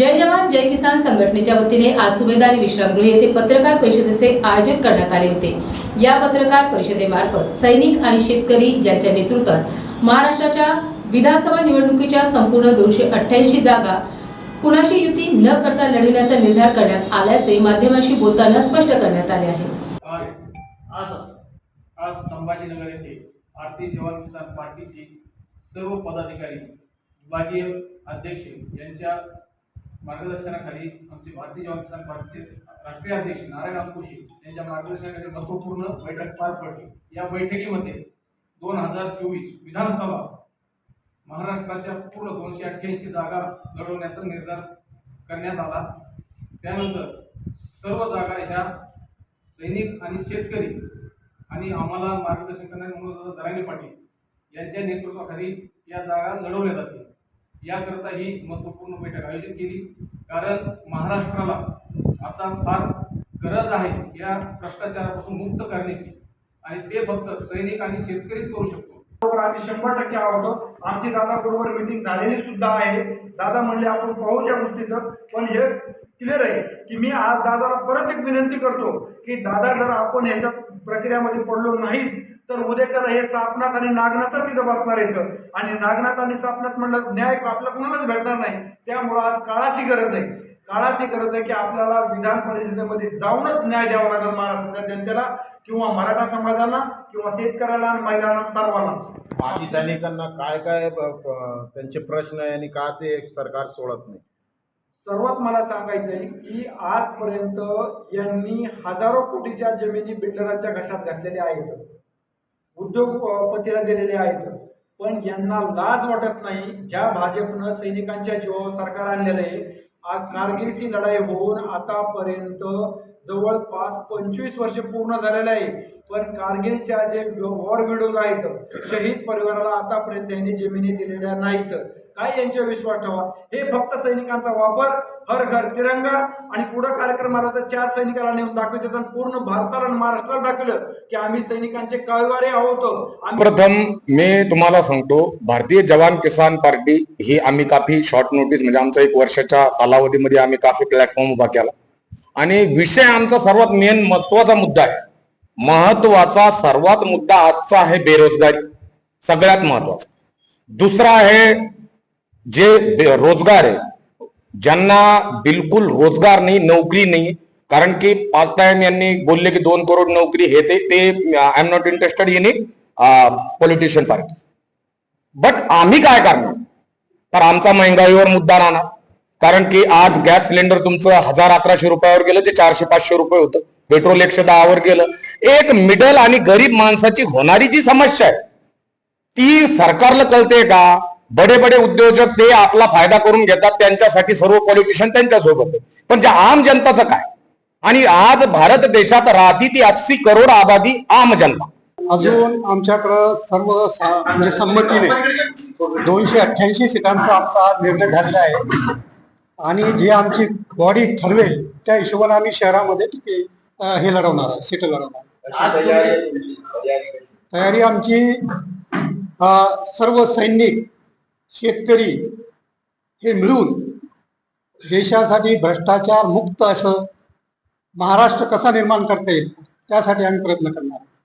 जय जवान जय किसान संघटनेच्या वतीने आज सुभेदारी विश्रामगृह येथे पत्रकार परिषदेचे आयोजन करण्यात आले होते. या पत्रकार परिषदेमार्फत सैनिक आणि शेतकरी यांच्या नेतृत्वात महाराष्ट्राच्या विधानसभा निवडणुकीच्या संपूर्ण दोनशे अठ्ठ्याऐंशी जागा कुणाशी युती न करता लढविण्याचा निर्धार करण्यात आल्याचे माध्यमांशी बोलताना स्पष्ट करण्यात आले आहे. आज आज संभाजीनगर येथे भारतीय जवान किसान पार्टीचे सर्व पदाधिकारी विभागीय अध्यक्ष यांच्या मार्गदर्शनाखाली आमचे भारतीय जवान किसान पार्टीचे राष्ट्रीय अध्यक्ष नारायण अंकुशी यांच्या मार्गदर्शनाखाली महत्त्वपूर्ण बैठक पार पडली. या बैठकीमध्ये दोन हजार चोवीस विधानसभा महाराष्ट्राच्या पूर्ण दोनशे अठ्ठ्याऐंशी जागा लढवण्याचा निर्धार करण्यात आला. त्यानंतर सर्व जागा ह्या सैनिक आणि शेतकरी आणि आम्हाला मार्गदर्शन करणारे म्हणून दराणी पाटील यांच्या नेतृत्वाखाली या जागा लढवल्या जातील. याकरता ही महत्त्वपूर्ण बैठक आयोजित केली. कारण महाराष्ट्राला आता फार गरज आहे या भ्रष्टाचारापासून मुक्त करण्याची. आणि ते फक्त सैनिक आणि शेतकरीच करू शकतो. बरोबर आम्ही शंभर टक्के आहोत आमची दादा बरोबर मिटिंग झालेली सुद्धा आहे. दादा म्हणले आपण पाहू त्या गोष्टीचं. पण हे क्लिअर आहे की मी आज दादाला परत एक विनंती करतो की दादा जर आपण ह्याच्या प्रक्रियामध्ये पडलो नाही तर उद्याच्याला हे सापनाथ आणि नागनाथच तिथं बसणार येतं आणि नागनाथ आणि सापनाथ म्हणलं न्याय आपल्याला कुणालाच भेटणार नाही. त्यामुळं आज काळाची गरज आहे. काळाची गरज आहे की आपल्याला विधान परिषदेमध्ये जाऊनच न्याय द्यावा लागेल महाराष्ट्राच्या जनतेला किंवा मराठा समाजाला किंवा शेतकऱ्याला आणि महिलांना सर्वांनाच माजी सैनिकांना काय काय त्यांचे प्रश्न आहे आणि का ते सरकार सोडत नाही? सर्वात मला सांगायचं आहे की आजपर्यंत यांनी हजारो कोटीच्या जमिनी बिल्डरांच्या घशात घातलेल्या आहेत. उद्योगपतीला दिलेले आहेत. पण यांना लाज वाटत नाही ज्या भाजपनं सैनिकांच्या जीवावर सरकार आणलेलं आहे. आज कारगिलची लढाई होऊन आतापर्यंत जवळपास पंचवीस वर्ष पूर्ण झालेलं आहे. पण कारगिलच्या जे वॉर विडोज आहेत शहीद परिवाराला आतापर्यंत यांनी जमिनी दिलेल्या नाहीत. काय यांच्यावर विश्वास ठेवा. हे फक्त सैनिकांचा वापर. हर घर तिरंगा. आणि पुढं कार्यक्रमाला तर चार सैनिकाला नेऊन दाखवतात आणि पूर्ण भारताला आणि महाराष्ट्राला दाखवलं की आम्ही सैनिकांचे कळवारे आहोत. प्रथम मी तुम्हाला सांगतो भारतीय जवान किसान पार्टी ही आम्ही काफी शॉर्ट नोटीस म्हणजे आमचा एक वर्षाच्या कालावधीमध्ये आम्ही काफी प्लॅटफॉर्म उभा केला. आणि विषय आमचा सर्वात मेन महत्त्वाचा मुद्दा आहे. महत्त्वाचा सर्वात मुद्दा आजचा आहे बेरोजगारी. सगळ्यात महत्त्वाचा दुसरा आहे जे रोजगार आहे ज्यांना बिलकुल रोजगार नाही नोकरी नाही कारण की पाच टाइम यांनी बोलले की दोन करोड नोकरी हे ते I am not interested in politician party but आम्ही काय करणार? तर आमचा महंगाईवर मुद्दा राहणार. कारण की आज गॅस सिलेंडर तुमचं हजार अकराशे रुपयावर गेलं ते चारशे पाचशे रुपये होतं. पेट्रोल एकशे दहावर गेलं. एक मिडल आणि गरीब माणसाची होणारी जी समस्या आहे ती सरकारला कळते का? बडे बडे उद्योजक ते आपला फायदा करून घेतात त्यांच्यासाठी सर्व पॉलिटिशियन त्यांच्यासोबत. पण ज्या आम जनताचं काय? आणि आज भारत देशात राहती ती अस्सी करोड आबादी आम जनता. अजून आमच्याकडं सर्व म्हणजे संमतीने दोनशे अठ्ठ्याऐंशी सीटांचा आमचा आज निर्णय झालेला आहे. आणि जे आमची बॉडी ठरवेल त्या हिशोबाने आम्ही शहरामध्ये तिथे हे लढवणार आहे सीट लढवणार आहे. तयारी आमची सर्व सैनिक शेतकरी हे मिळून देशासाठी भ्रष्टाचार मुक्त असं महाराष्ट्र कसा निर्माण करता येईल त्यासाठी आम्ही प्रयत्न करणार